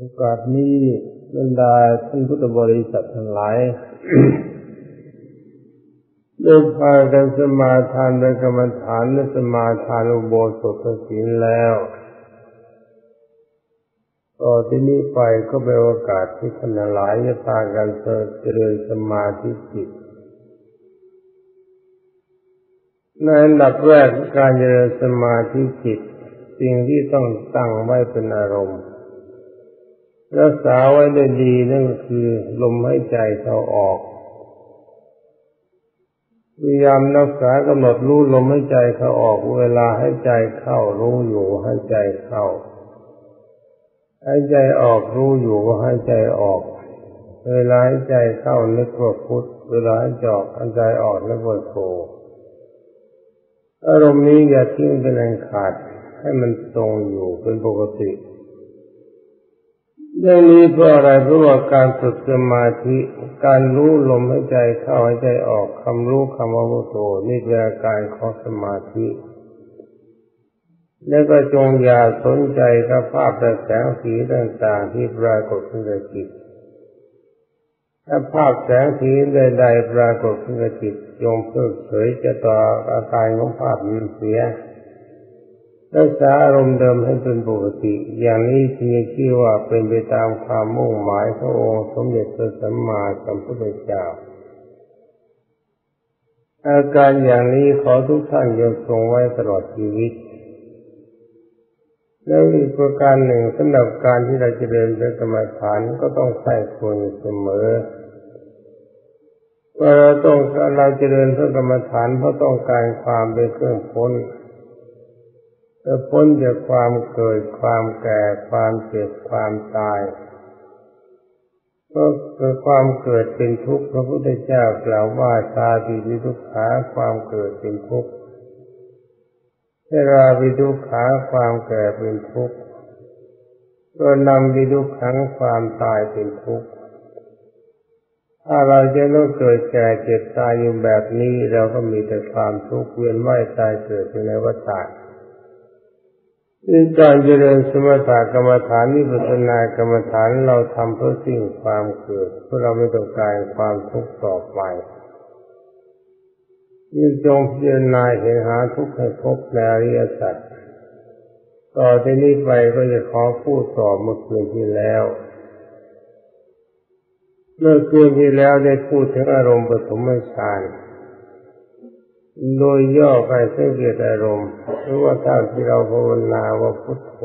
โอกาสนี้บรรดาท่านพุทธบริษัททั้งหลายได้พากันสมาทานในกรรมฐานและสมาทานอุโบสถศีลแล้วต่อที่นี้ไปก็เป็นโอกาสที่ท่านหลายจะพากันเจริญสมาธิจิตในอันดับแรกการเจริญสมาธิจิต สิ่งที่ต้องตั้งไว้เป็นอารมณ์ รักษาไว้ได้ดีนั่นก็คือ ลมหายใจเข้าออกพยายามรักษากำหนดรู้ลมหายใจเข้าออก เวลาให้ใจเข้ารู้อยู่ให้ใจเข้าให้ใจออกรู้อยู่ก็ให้ใจออก เวลาให้ใจเข้านึกว่าพุทธเวลาให้จอกให้ใจออกนึกว่าโธอารมณ์นี้อย่าทิ้งเป็นอันขาดให้มันตรงอยู่เป็นปกติ เรื่องนี้เพราะอะไรเพราะว่าการฝึกสมาธิ การรู้ลมหายใจเข้าหายใจออกคำรู้คำว่าโตนี่เป็นอาการของสมาธิแล้วก็จงอย่าสนใจกับภาพและแสงสีต่างๆที่ปรากฏขึ้นในจิต ถ้าภาพแสงสีใดๆปรากฏขึ้นในจิตจงเพิกเฉยจะต่ออาการของภาพนั้นเสีย รักษาอารมณ์เดิมให้เป็นปกติ อย่างนี้ที่ชื่อว่าเป็นไปตามความมุ่งหมายขององค์สมเด็จพระสัมมาสัมพุทธเจ้า อาการอย่างนี้ขอทุกท่านยังทรงไว้ตลอดชีวิต แล้วอีกประการหนึ่งสำหรับการที่เราจะเรียนเป็นกรรมฐานก็ต้องใส่ควรเสมอว่าเราต้องเราจะเรียนเพื่อกรรมฐานเพราะต้องการความเป็นเครื่องพ้น จะพ้นจากความเกิดความแก่ความเจ็บความตายก็คือความเกิดเป็นทุกข์พระพุทธเจ้ากล่าวว่าชาติวิทุกขาความเกิดเป็นทุกข์เวราวิทุกขาความแก่เป็นทุกข์ก็นำวิทุกขังความตายเป็นทุกข์ถ้าเราจะต้องเกิดแก่เจ็บตายอยู่แบบนี้เราก็มีแต่ความทุกข์เวียนว่ายตายเกิดในวัฏฏะ นี่การเจริญสมถะกรรมฐานนิพพานากรรมฐานเราทำเพื่อสิ่งความเกิดเพื่อเราไม่ต้องการความทุกข์ต่อไปยิ่งจงพิจารณาเห็นหาทุกข์ให้พบในอริยสัจต่อที่นี้ไปก็จะขอพูดต่อเมื่อคืนที่แล้ว เมื่อคืนที่แล้วได้พูดถึงอารมณ์ปฐมฌาน โดยย่อไปสังเกตอารมณ์หรือว่าถ้าที่เราภาวนาว่าพุทโธ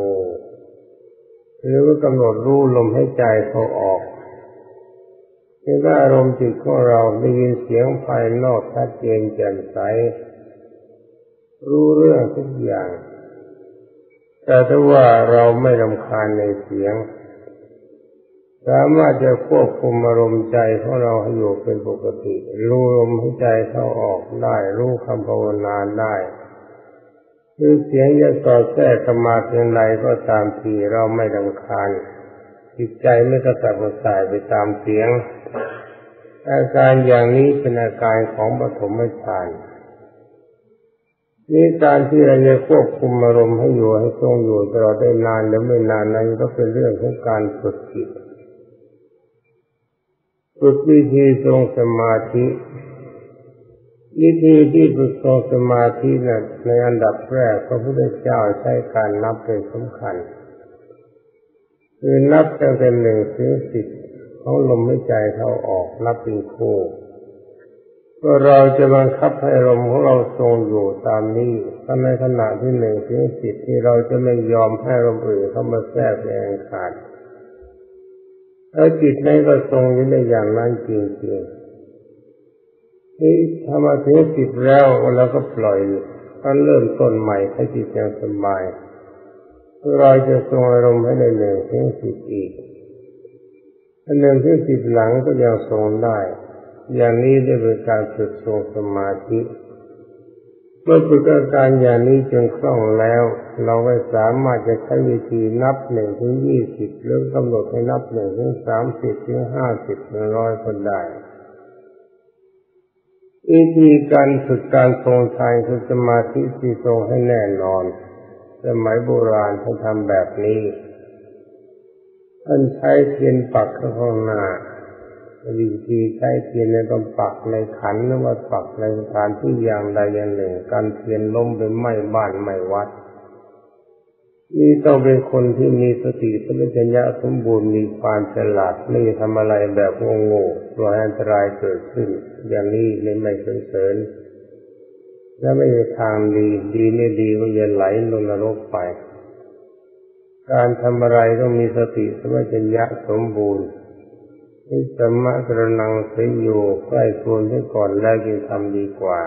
หรือว่ากำหนดรู้ลมให้ใจเขาออกเห็นว่าอารมณ์จิตของเราได้ยินเสียงภายนอกชัดเจนแจ่มใส รู้เรื่องทุกอย่าง แต่ถ้าว่าเราไม่รำคาญในเสียง สามารถจะควบคุมอารมณ์ใจของเราให้อยู่เป็นปกติ รู้ลมหายใจเข้าออกได้ รู้คำภาวนาได้คือเสียงจะสอดแทรกกมาเพียงไรก็ตามทีเราไม่รำคาญจิตใจไม่กระสับกระส่ายไปตามเสียง อาการอย่างนี้เป็นอาการของปฐมฌานนี่การที่เราจะควบคุมอารมณ์ให้อยู่ให้ทรงอยู่ตลอดได้นานหรือไม่นานนั้นก็เป็นเรื่องของการฝึกจิต ฝึกวิธีทรงสมาธิวิธีที่ฝึกทรงสมาธินะในอันดับแรกพระพุทธเจ้าใช้การนับเป็นสำคัญ คือนับตั้งแต่หนึ่งถึงสิบของลมหายใจเข้าออกนับเป็นคู่ก็เราจะบังคับให้ลมของเราทรงอยู่ตามนี้ถ้าในขณะที่หนึ่งถึงสิบที่เราจะไม่ยอมให้ลมอื่นเข้ามาแทรกแรงขาด แล้วจิตนั้นก็ทรงอยู่ในอย่างนั้นจริงๆที่ทำมาถึงจิตแล้วเราก็ปล่อยก็เริ่มต้นใหม่ให้จิตยังสบายเราจะทรงอารมณ์ให้ในหนึ่งถึงสิบอีกอันหนึ่งถึงสิบหลังก็ยังทรงได้ อย่างนี้ได้เป็นการฝึกทรงสมาธิ เมื่อฝึกอาการอย่างนี้จนคล่องแล้ว เราไม่สามารถจะใช้วิธีนับหนึ่งถึงยี่สิบหรือกำหนดให้นับหนึ่งถึงสามสิบถึงห้าสิบถึงร้อยคนได้วิธีการฝึกการทรงฌานคือสมาธิที่ทรงให้แน่นอน สมัยโบราณเขาทำแบบนี้ท่านใช้เทียนปักข้างหน้า วิธีใช้เทียนเนี่ยต้องปักในขันหรือว่าปักในสถานที่อย่างใดอย่างหนึ่ง การเทียนล้มไปไหม้บ้านไหม้วัดนี่ต้องเป็นคนที่มีสติสัมปชัญญะสมบูรณ์มีความฉลาดไม่ทำอะไรแบบโง่ๆปล่อยอันตรายเกิดขึ้น อย่างนี้ไม่ไม่เสริญและไม่ทางดีดีไม่ดีก็จะไหลลงนรกไป การทำอะไรต้องมีสติสัมปชัญญะสมบูรณ์ นิสมะกระนังสยโยใกล้ควรให้ก่อนแล้วจึงทำดีกว่า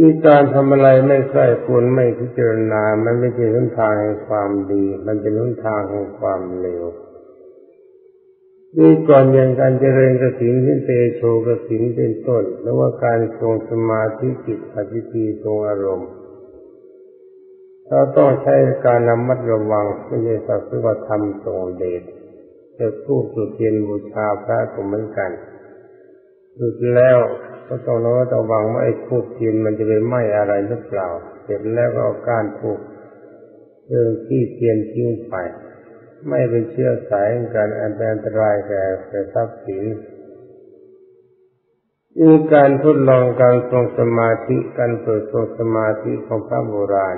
มีการทำอะไรไม่ใกล้ควรไม่พิจารณา มันไม่ใช่หนทางแห่งความดี มันเป็นหนทางแห่งความเลวนี่ก่อนอย่างการเจริญกสินที่เตโชกสินเป็นต้นแล้วว่าการทรงสมาธิจิตอธิปีทรงอารมณ์เราต้องใช้การระมัดระวังไม่ใช่สักว่าทำทรงเดช จะทูบจุดเทียนบูชาพระก็เหมือนกันจุดแล้วก็ต้องระมัดระวังว่าไอ้ทูบเทียนมันจะไปไหม้อะไรหรือเปล่า เสร็จแล้วก็เอาการทูบเรื่องที่เทียนทิ้งไป ไม่เป็นเชื้อสายการอันเป็นตรายแก่แก่ทรัพย์สินมีการทดลองการทรงสมาธิการเปิดทรงสมาธิของพระโบราณ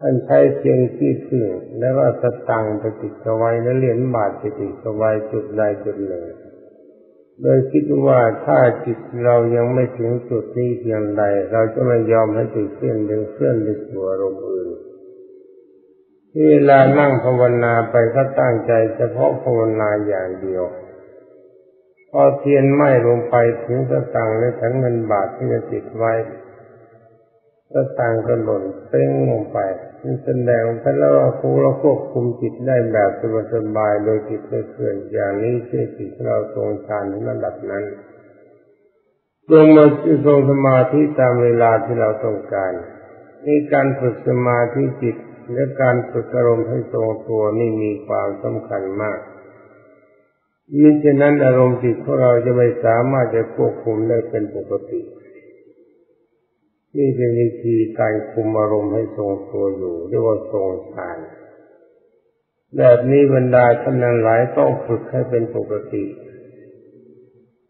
ท่านใช้เพียงที่พึ่งแล้วก็สตังไปติดเอาไว้แล้วเหรียญบาทไปติดเอาไว้จุดใดจุดหนึ่งโดยคิดว่าถ้าจิตเรายังไม่ถึงจุดนี้เพียงใด เราจะไม่ยอมให้จิตเคลื่อนเดินเคลื่อนไปสู่อารมณ์อื่นเวลานั่งภาวนาไปก็ตั้งใจเฉพาะภาวนาอย่างเดียว พอเทียนไหม้ลงไปถึงสตังและทั้งเงินบาทที่จะติดไว้ สตังค์ก็หล่นเป้งลงไปนี่แสดงว่าเราครูเราควบคุมจิตได้แบบสบายโดยจิตไม่เคลื่อนอย่างนี้เชื่อจิตเราทรงฌานในระดับนั้นลงมาทรงสมาธิตามเวลาที่เราต้องการนี่การฝึกสมาธิจิตและการฝึกอารมณ์ให้ทรงตัวนี่มีความสำคัญมากยิ่งฉะนั้นอารมณ์จิตของเราจะไม่สามารถจะควบคุมได้เป็นปกติ นี่เป็นวิธีการคุมอารมณ์ให้ทรงตัวอยู่เรียกว่าทรงฌานแบบนี้บรรดาท่านนั้นหลายต้องฝึกให้เป็นปกติ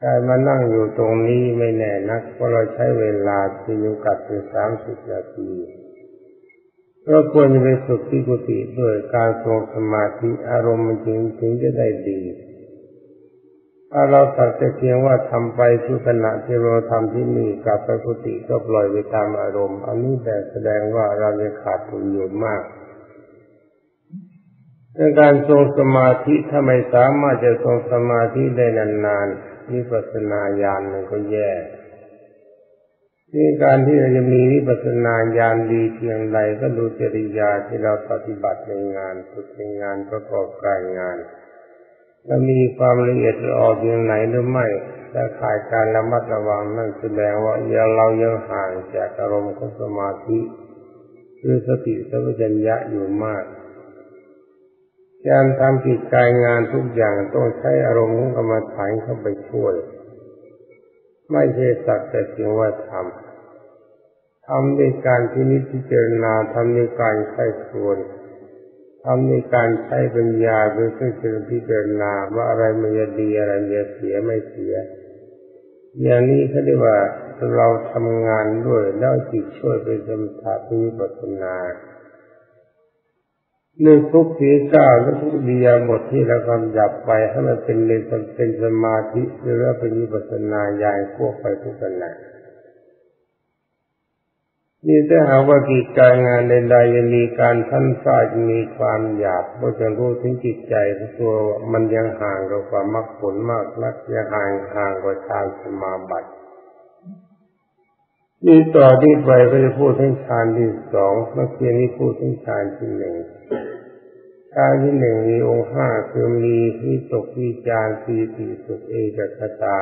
การมานั่งอยู่ตรงนี้ไม่แน่นักเพราะเราใช้เวลาที่ยุกัดเป็นสามสิบนาทีเราควรจะไปฝึกที่กุฏิด้วยการทรงสมาธิอารมณ์มันจึงถึงจะได้ดี ถ้าเราสักแต่เพียงว่าทำไปทุกขณะที่เราทำที่นี่กับปกติก็ปล่อยไปตามอารมณ์ อันนี้แต่แสดงว่าเราจะขาดทุนอยู่มากในการทรงสมาธิถ้าไม่สามารถจะทรงสมาธิได้นานๆวิปัสสนาญาณมันก็แย่นี่การที่เราจะมีวิปัสสนาญาณดีเพียงใดก็ดูจริยาที่เราปฏิบัติในงานฝึกในงานประกอบการงาน จะมีความละเอียดออกอย่างไหนหรือไม่ถ้าขาดการระมัดระวังนั่นแสดงว่าเรายังห่างจากอารมณ์ของสมาธิคือสติสัมปชัญญะอยู่มากการทำกิจการงานทุกอย่างต้องใช้อารมณ์กรรมฐานเข้าไปช่วย ไม่ใช่สักแต่เพียงว่าทำทำในการที่นิพจารณาทำในการใช้ส่วน ทำในการใช้ปัญญาเป็นเครื่องพิจารณาว่าอะไรมันจะดีอะไรจะเสียไม่เสีย อย่างนี้เขาเรียกว่าเราทำงานด้วยแล้วจิตช่วยไปสมถะพิปัสนาหนึ่งทุกทีก้าและทุกวิยหมดที่เรากำจับไปให้มันเป็นเลนเป็นสมาธิหรือว่าเป็นวิปัสนาญาณควบไปทุกขณะ นี่ถ้าหากว่ากิจการงานใดๆยังมีการทันฟาจะมีความหยาบก็จะรู้ถึงจิตใจของตัวมันยังห่างกับความมรรคผลมากนักยังห่างห่างกว่าฌานสมาบัตินี่ต่อที่ไปก็จะพูดถึงฌานที่สองเมื่อกี้นี้พูดถึงฌานที่หนึ่งฌานที่หนึ่งมีองค์ห้าคือมีวิตกวิจารปีติสุขเอกคตา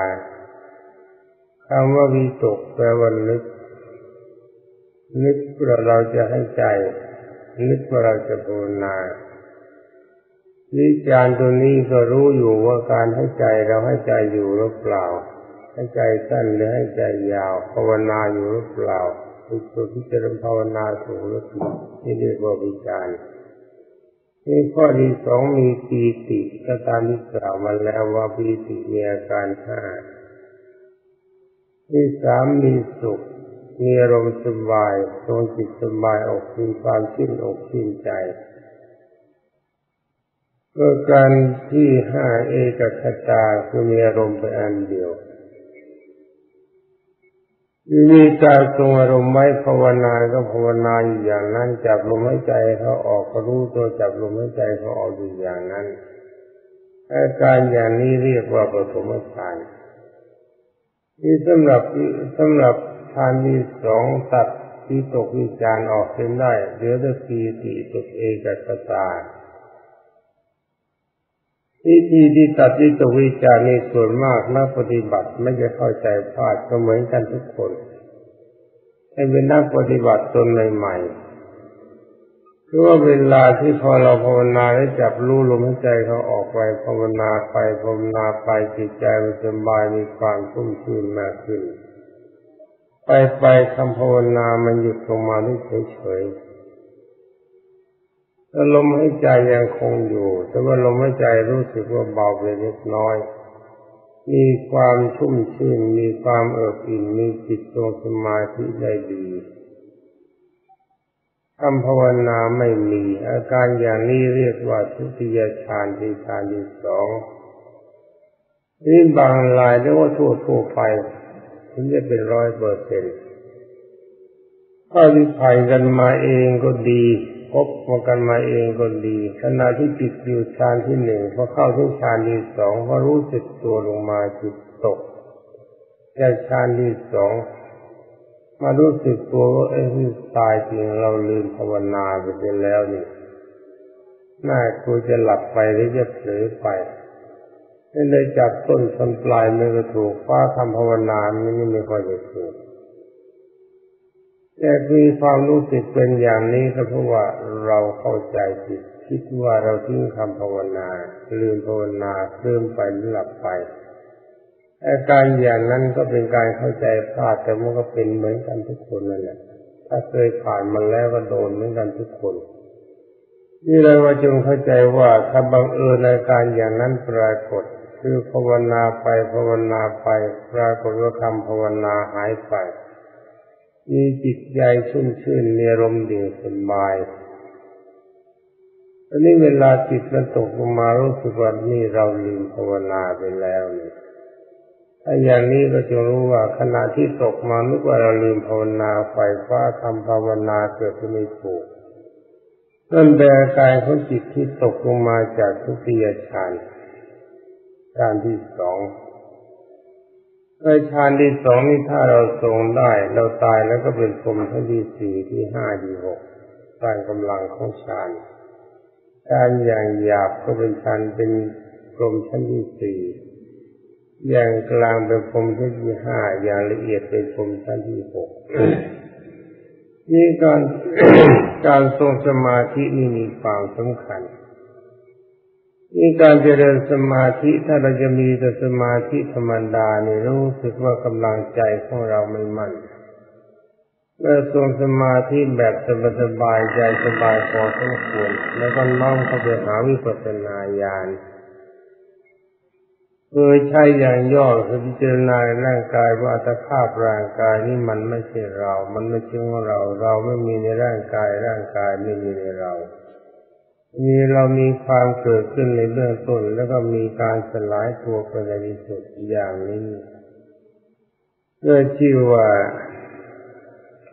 คำว่าวิตกแปลว่านึก นึกว่าเราจะให้ใจ นึกว่าเราจะภาวนาวิจารตัวนี้ก็รู้อยู่ว่าการให้ใจเราให้ใจอยู่หรือเปล่า ให้ใจสั้นหรือให้ใจยาว ภาวนาอยู่หรือเปล่าทุกตัวที่จะภาวนาถูกหรือผิดนี่เรียกว่าวิจารนี่ข้อที่สองมีปีติก็ตามที่กล่าวมาแล้วว่าปีติมีอาการห้าที่สามมีสุข มีอารมณ์สบายทรงจิตสบายอกมีความชื่นอกชื่นใจก็การที่ห้าเอกคตาคือมีอารมณ์เป็นอันเดียวมีการทรงอารมณ์ไว้ภาวนาก็ภาวนาอยู่อย่างนั้น จับลมหายใจเขาออกก็รู้ตัวจับลมหายใจเขาออกอยู่อย่างนั้นอาการอย่างนี้เรียกว่าปฐมฌานที่สำหรับสำหรับ ทานที่สองตัดที่ตกวิจารออกเป็นได้เหลือแต่ปีติตกเอกตตาวิธีที่ตัดที่ตกวิจารในส่วนมากนักปฏิบัติไม่จะเข้าใจพลาดก็เหมือนกันทุกคนให้เป็นนักปฏิบัติตนใหม่ๆคือว่าเวลาที่พอเราภาวนาได้จับรู้ลมหายใจเขาออกไปภาวนาไปภาวนาไปจิตใจมันสบายมีความชุ่มชื่นมากขึ้น ไปไปคำภาวนามันหยุดลงมาได้เฉยๆแล้วลมหายใจยังคงอยู่ แต่ว่าลมหายใจรู้สึกว่าเบาไปเล็กน้อย มีความชุ่มชื่น มีความเอิบอิ่ม มีจิตทรงสมาธิได้ดีคำภาวนาไม่มี อาการอย่างนี้เรียกว่าทุติยฌานที่ฌานที่สองนี่บางรายเรียกว่าทั่วทั่วไป ถึงจะเป็นร้อยเปอร์เซ็นต์ถ้าที่ผ่านกันมาเองก็ดี พบมากันมาเองก็ดีขณะที่จิตอยู่ฌานที่หนึ่งพอเข้าถึงฌานที่สองพอรู้สึกตัวลงมาจิตตกจากฌานที่สองมารู้สึกตัวว่าเอ้ยตายจริงเราลืมภาวนาไปแล้วนี่น่ากูจะหลับไปหรือจะเผลอไป เลยจับต้นทำปลายมือก็ถูกว่าทำภาวนาไม่ไม่ค่อยจะถูกแต่มีความรู้สึกเป็นอย่างนี้ก็เพราะว่าเราเข้าใจผิดคิดว่าเราทิ้งคำภาวนาลืมภาวนาลืมไปหลับไปอาการอย่างนั้นก็เป็นการเข้าใจพลาดแต่มันก็เป็นเหมือนกันทุกคนนั่นแหละถ้าเคยผ่านมาแล้วก็โดนเหมือนกันทุกคนนี่เลยว่าจงเข้าใจว่าถ้าบังเอิญอาการอย่างนั้นปรากฏ คือภาวนาไปภาวนาไปปรากฏว่าคำภาวนาหายไป มีจิตใจชุ่มชื่นมีอารมณ์ดีสบายอันนี้เวลาจิตมันตกลงมารู้สึกว่านี่เราลืมภาวนาไปแล้วนี่ถ้าอย่างนี้ก็จะรู้ว่าขณะที่ตกมานึกว่าเราลืมภาวนาไฟฟ้าทำภาวนาเกิดขึ้นไม่ถูกนั่นเป็นอาการของจิตที่ตกลงมาจากทุติยฌาน การที่สองในฌานที่สองนี่ถ้าเราทรงได้ เราตายแล้วก็เป็นพรมชั้นที่สี่ที่ห้าที่หกสร้างกำลังของฌานการอย่างหยาบก็เป็นฌานเป็นพรมชั้นที่สี่อย่างกลางเป็นพรมชั้นที่ห้าอย่างละเอียดเป็นพรมชั้นที่หกนี่การการทรงสมาธินี่มีความสำคัญ นี่การเจริญสมาธิถ้าเราจะมีแต่สมาธิธรรมดาเนี่ยรู้สึกว่ากำลังใจของเราไม่มั่นเมื่อทรงสมาธิแบบสบายใจสบายพอสมควรแล้วก็น้อมเข้าไปหาวิปัสสนาญาณโดยใช้อย่างย่อคือพิจารณาร่างกายว่าตภาพร่างกายนี่มันไม่ใช่เรา มันไม่ใช่ของเรา เราไม่มีในร่างกายร่างกายไม่มีในเรา มีเรามีความเกิดขึ้นในเบื้องต้น แล้วก็มีการสลายตัวไปในที่สุดอย่างนี้เพื่อชื่อว่า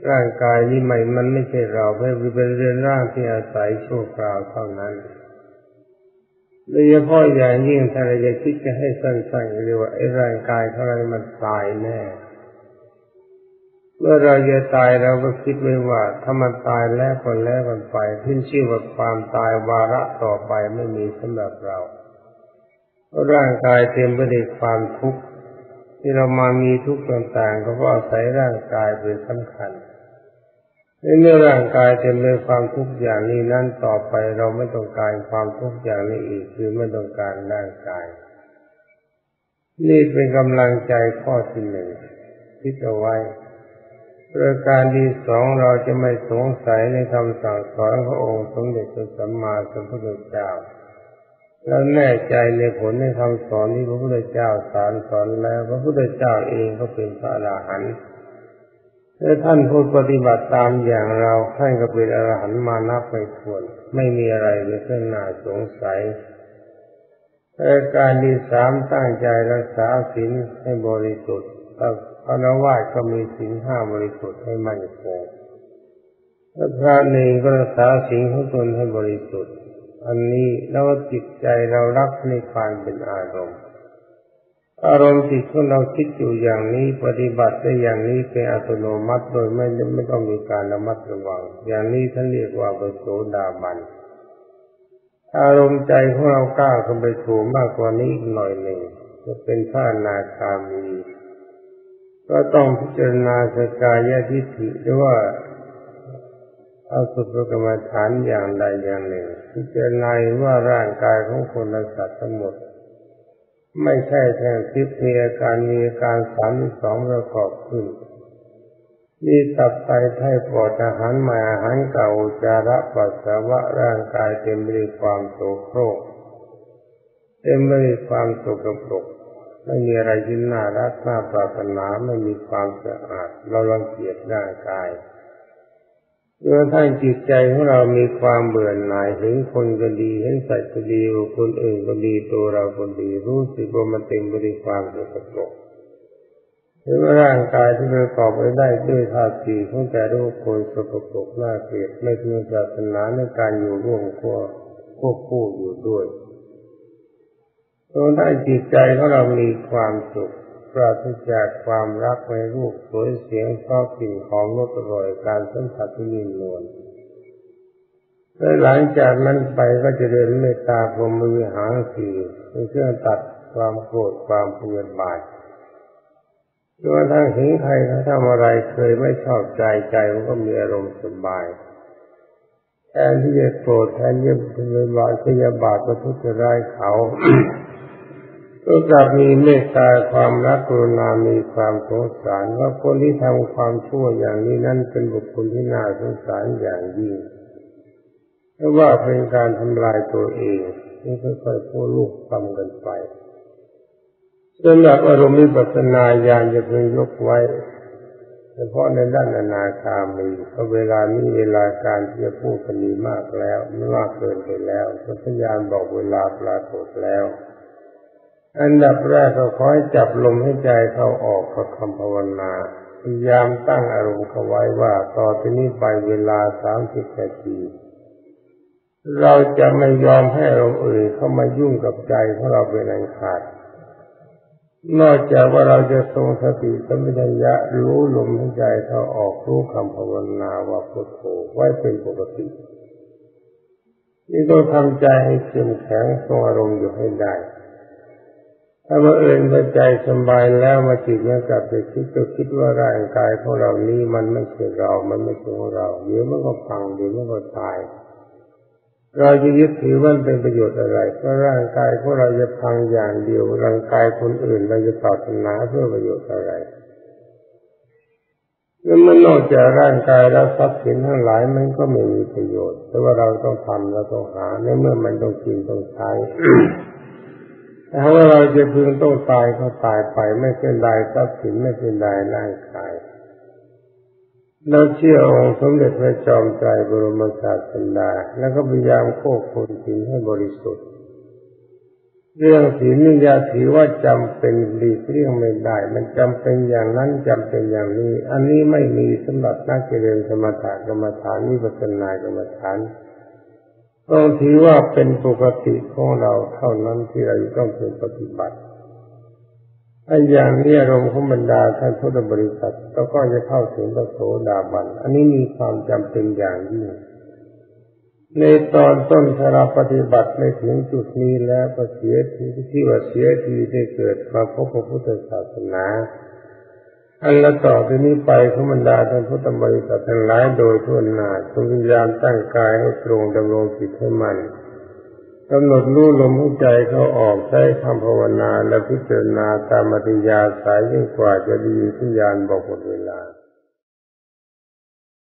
ร่างกายนี้ใหม่มันไม่ใช่เราเพื่อเป็นเรือนร่างที่อาศัยชั่วคราวเท่านั้นโดยเฉพาะอย่างยิ่งถ้าเราจะคิดจะให้สั้นๆเรียกว่าไอ้ร่างกายของเรมันตายแน่ เมื่อเราจะตายเราก็คิดไว้ว่าถ้ามันตายแล้วก็แล้วกันไปขึ้นชื่อว่าความตายวาระต่อไปไม่มีสำหรับเราเพราะร่างกายเต็มไปด้วยความทุกข์ที่เรามามีทุกข์ต่างๆ ก็เพราะอาศัยร่างกายเป็นสำคัญในเมื่อร่างกายเต็มไปด้วยความทุกข์อย่างนี้นั้นต่อไปเราไม่ต้องการความทุกข์อย่างนี้อีกคือไม่ต้องการร่างกาย นี่เป็นกำลังใจข้อที่หนึ่งคิดเอาไว้ ประการที่สองเราจะไม่สงสัยในคำสั่งสอนขององค์สมเด็จพระสัมมาสัมพุทธเจ้า แล้วแน่ใจในผลในคำสอนที่พระพุทธเจ้าสอนสอนแล้ว พระพุทธเจ้าเองก็เป็นพระอรหันต์ถ้าท่านผู้ปฏิบัติตามอย่างเราท่านก็เป็นอรหันต์มานับไม่ถ้วน ไม่มีอะไรเป็นเรื่องน่าสงสัยประการที่สามตั้งใจรักษาศีลให้บริสุทธิ์ พระนวาสก็มีศีลห้าบริสุทธิ์ให้มั่นคงถ้าพระเนรก็รักษาศีลของตนให้บริสุทธิ์ อันนี้แล้วจิตใจเรารักในความเป็นอารมณ์ อารมณ์จิตของเราคิดอยู่อย่างนี้ปฏิบัติได้อย่างนี้เป็นอัตโนมัติโดยไม่ไม่ต้องมีการระมัดระวัง อย่างนี้ท่านเรียกว่าเปโสดาบัน อารมณ์ใจของเราก้าวขึ้นไปถูมากกว่านี้อีกหน่อยหนึ่งจะเป็นพระนาคามี ก็ต้องพิจารณาสกายทิฏฐิหรือว่าเอาสุภกรรมฐานอย่างใดอย่างหนึ่ง พิจารณาว่าร่างกายของคนและสัตว์ทั้งหมด ไม่ใช่แท่งทิพย์มีอาการมีอาการสามสองประกอบขึ้นมีตับไตไถ่ปอดอาหารใหม่อาหารเก่าจาระปัสสาวะร่างกายเต็มไปด้วยความโสโครกเต็มไปด้วยความสกปรก ไม่มีอะไรที่น่ารักน่าปรารถนาไม่มีความสะอาด เราลังเกียจร่างกายเมื่อท่านจิตใจของเรามีความเบื่อหน่ายเห็นคนก็ดีเห็นสัตว์ก็ดีคนอื่นก็ดีตัวเราก็ดีรู้สึกว่ามันเต็มไปด้วยความสกปรกเห็นว่าร่างกายที่ประกอบไปได้ด้วยธาตุสี่ของแต่รูปคนสกปรกน่าเกลียดไม่เพียงศาสนาในการอยู่ร่วมควบคู่อยู่ด้วย ตรงนั้จิตใจของเรามีความสุขปราศจากความรักในรูปสวยเสียงชอบกลิ่นของรสอร่อยการสัมผัสที่นิ่มนวลและหลังจากนั้นไปก็จะเดินเมตตาพรมวิหารสี่เป็นเครื่องตัดความโกรธความพยาบาทจนทั้งเห็นใครเขาทำอะไรเคยไม่ชอบใจใจมันก็มีอารมณ์สบายแทนที่จะโกรธแทนที่จะพยาบาทพยาบาทก็ทุจร้ายเขา ก็กลับมีเมตตาความรักกรุณามีความสงสารว่าคนที่ทำความชั่วอย่างนี้นั้นเป็นบุคคลที่น่าสงสารอย่างยิ่งเพราะว่าเป็นการทำลายตัวเองนี่ค่อยๆพูดลูกทำกันไปสำหรับอารมณ์วิปัสสนาญาณจะเพิ่งยกไว้เฉพาะในด้านอนาคามีเพราะเวลานี้เวลาการที่จะพูดกันมีมากแล้วไม่มากเกินไปแล้วพยานบอกเวลาปรากฏแล้ว อันดับแรกก็ขอให้จับลมให้ใจเข้าออกกับคำภาวนา พยายามตั้งอารมณ์เขาไว้ว่าต่อที่นี้ไปเวลาสามสิบนาทีเราจะไม่ยอมให้อารมณ์อื่นเข้ามายุ่งกับใจของเราเป็นอันขาด นอกจากว่าเราจะทรงสติสัมปชัญญะรู้ลมให้ใจเข้าออกรู้คำภาวนาว่าพุทโธไว้เป็นปกติ นี่ต้องทำใจให้เข้มแข็งทรงอารมณ์อยู่ให้ได้ ถ้าว่าเอิญพอใจสบายแล้วมาจิตมันกลับไปคิดก็คิดว่าร่างกายของเรานี้มันไม่ใช่เรา มันไม่ใช่ของเราเดี๋ยวมันก็พังเดี๋ยวมันก็ตาย เราจะยึดถือว่าเป็นประโยชน์อะไรเพราะร่างกายของเราจะพังอย่างเดียวร่างกายคนอื่นเราจะตอบสนาเพื่อประโยชน์อะไรแล้วมันนอกจากร่างกายแล้วทรัพย์สินทั้งหลายมันก็ไม่มีประโยชน์แต่ว่าเราต้องทำเราต้องหาในเมื่อมันต้องกินต้องใช้ ถ้าว่าเราจะพึงต้องตายก็ตายไปไม่เป็นไรทรัพย์สินไม่เป็นไรร่างกายเราเชื่อองค์สมเด็จพระจอมไตรบรมศาสดาแล้วก็พยายามควบคุมศีลให้บริสุทธิ์เรื่องศีลนี่ยาถือว่าจำเป็นดีกเรื่องไม่ได้ มันจำเป็นอย่างนั้นจำเป็นอย่างนี้ อันนี้ไม่มีสำหรับนักเจริญสมถะกรรมฐานนิพพานกรรมฐาน ต้องถือว่าเป็นปกติของเราเท่านั้นที่เราต้องเป็นปฏิบัติอันอย่างนี้อารมณ์ของบรรดาท่านพุทธบริษัทแล้วก็จะเข้าถึงพระโสดาบัน อันนี้มีความจำเป็นอย่างยิ่ง ในตอนต้นถ้าเราปฏิบัติไม่ถึงจุดนี้แล้วก็เสียทีที่ว่าเสียทีได้เกิดมาพบพระพุทธศาสนา อันละต่อไปนี้ไปขบรรดาท่านพุทธบริษัททั้งหลายโดยทั่วหน้าจงพยายามตั้งกายให้ตรงดำรงจิตให้มันกำหนดรู้ลมหายใจเขาออกใช้คำภาวนาและพิจารณาตามอริยาสายยิ่งกว่าจะดีที่ยานบอกหมดเวลา